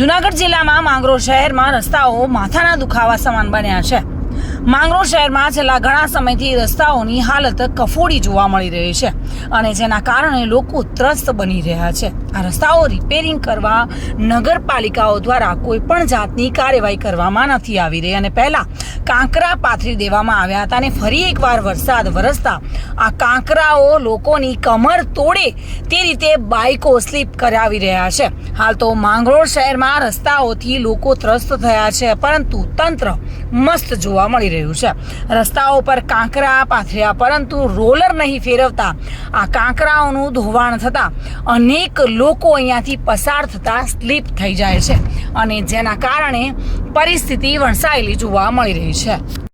જુનાગઢ જિલ્લામાં માંગરોળ શહેરમાં રસ્તાઓ માથાના દુખાવા સમાન બન્યા છે. માંગરોળ શહેરમાં છેલ્લા ઘણા સમયથી રસ્તાઓની હાલત કફોડી જોવા મળી રહી છે અને જેના કારણે લોકો ત્રસ્ત બની રહ્યા છે. આ રસ્તાઓ રિપેરિંગ કરવા નગરપાલિકાઓ દ્વારા કોઈ પણ જાતની કાર્યવાહી કરવામાં નથી આવી રહી અને પહેલા કાંકરા પાથરી દેવામાં આવ્યા હતા અને ફરી એકવાર વરસાદ વરસતા આ કાંકરાઓ લોકોની કમર તોડે તે રીતે બાઇકો સ્લીપ કરાવી રહ્યા છે. હાલ તો માંગરોળ શહેરમાં રસ્તાઓથી લોકો ત્રસ્ત થયા છે, પરંતુ તંત્ર મસ્ત જોવા મળી રહ્યું છે. રસ્તાઓ પર કાંકરા પાથર્યા, પરંતુ રોલર નહીં ફેરવતા. આ કાંકરાઓનું ધોવાણ થતાં અનેક લોકો અહીંયાથી પસાર થતા સ્લીપ થઈ જાય છે અને જેના કારણે પરિસ્થિતિ વણસાયેલી જોવા મળી રહી છે